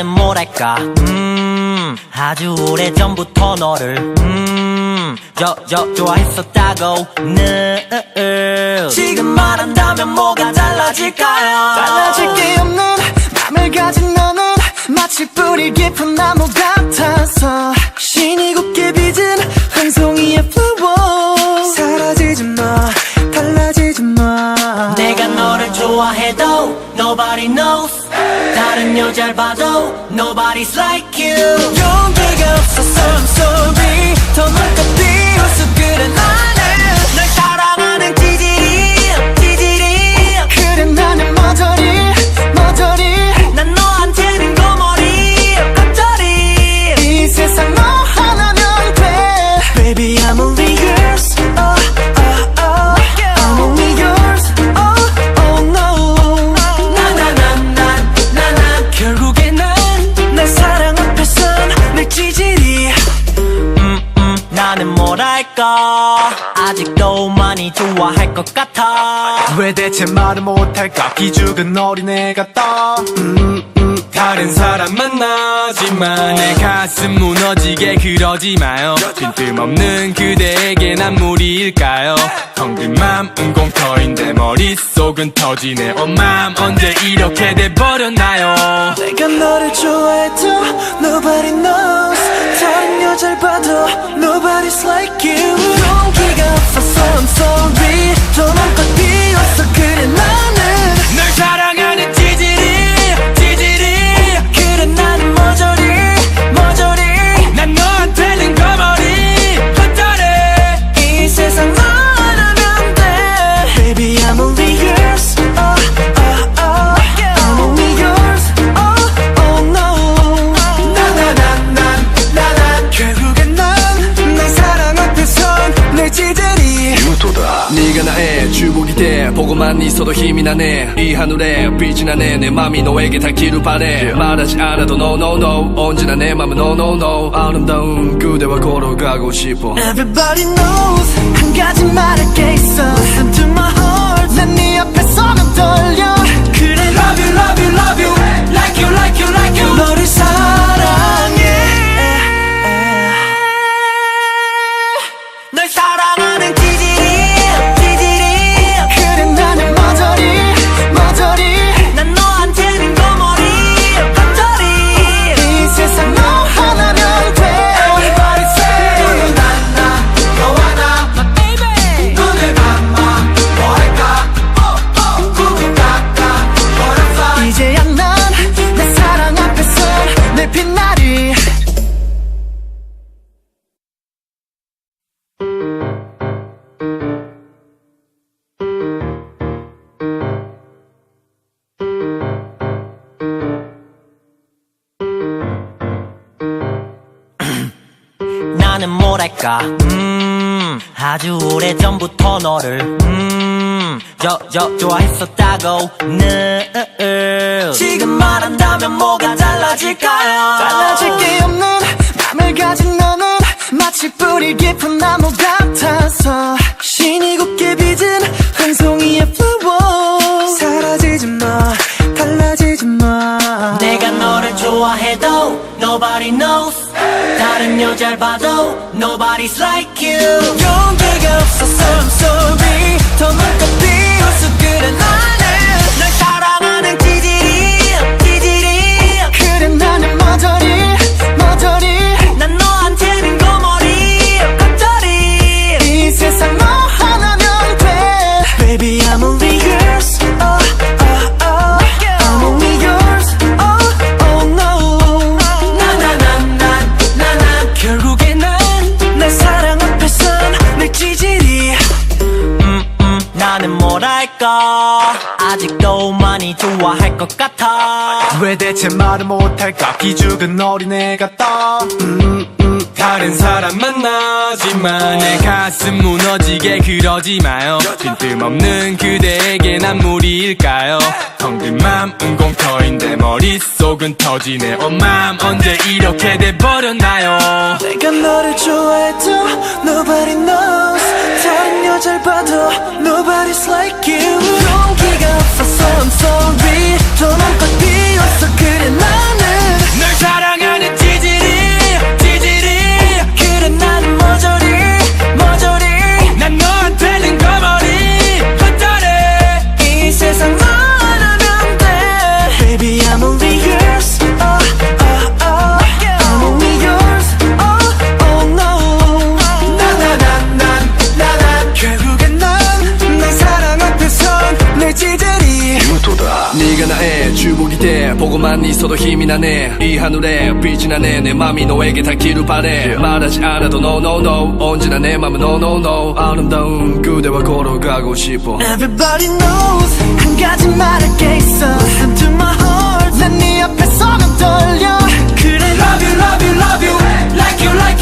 뭐랄까? 음 아주 오래 전부터 너를 음저 저 좋아했었다고 늘 지금 말한다면 뭐가 달라질까요? 달라질 게 없는 맘을 가진 너는 마치 뿌리 깊은 나무 같아서 신이 곱게 빚은 한 송이의 flower 사라지지 마 달라지지 마. 내가 너를 좋아해도 nobody knows 다른 여자를 봐도 nobody's like you 용기가 없어서 I'm sorry 더 눈껏 뭐랄까? 아직도 많이 좋아할 것 같아. 왜 대체 말을 못할까? 기죽은 어린애 같다 음, 다른 사람 만나지만 내 가슴 무너지게 그러지 마요. 빈틈없는 그대에게 난 무리일까요? 텅빈 맘은 공터인데 머릿속은 터지네. 엄맘 언제 이렇게 돼버렸나요? 내가 너를 좋아해도 Nobody knows 다른 여자를 봐도 Nobody's like you. 용기가 없어서 I'm sorry. 더 눈껏 비웃어 그래 나는 널 사랑 네가 나의 주복이 돼 보고만 있어도 힘이 나네 이 하늘에 빛이 나네 내 맘이 너에게 닿기를 바래 말하지 않아도 no no no 언제나 내 맘은 no no no 아름다운 그대와 걸어가고 싶어 Everybody knows 한 가지 나는 뭐랄까? 음 아주 오래전부터 너를 음저 저 좋아했었다고 늘 지금 말한다면 뭐가 달라질까요? 달라질 게 없는 맘을 가진 너는 마치 뿌리 깊은 나무 같아서 신이 곱게 빚은 한 송이의 여자를 봐도 nobody's like you 뭐랄까 아직도 많이 좋아할 것 같아. 왜 대체 말을 못할까? 기죽은 어린애 같다 다른 사람 만나지만 내 가슴 무너지게 그러지 마요. 빈틈없는 그대에게 난 무리일까요? 텅빈 맘은 공터인데 머릿속은 터지네. 엄맘 언제 이렇게 돼버렸나요? 내가 너를 좋아해도 Nobody knows. 다른 여자를 봐도 Nobody's like you. 용기가 없어서 I'm sorry 보고만 있어도 힘이 나네 이 하늘에 빛이 나네 내 맘이 너에게 닿기를 바래 말하지 않아도 no no no 언제나 내 맘은 no no no 아름다운 그대와 걸어가고 싶어 Everybody knows 한 가지 말할 게 있어 Listen to my heart 난네 앞에 서면 떨려 그래 Love you love you love you Like you like you like you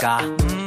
나는 뭐랄까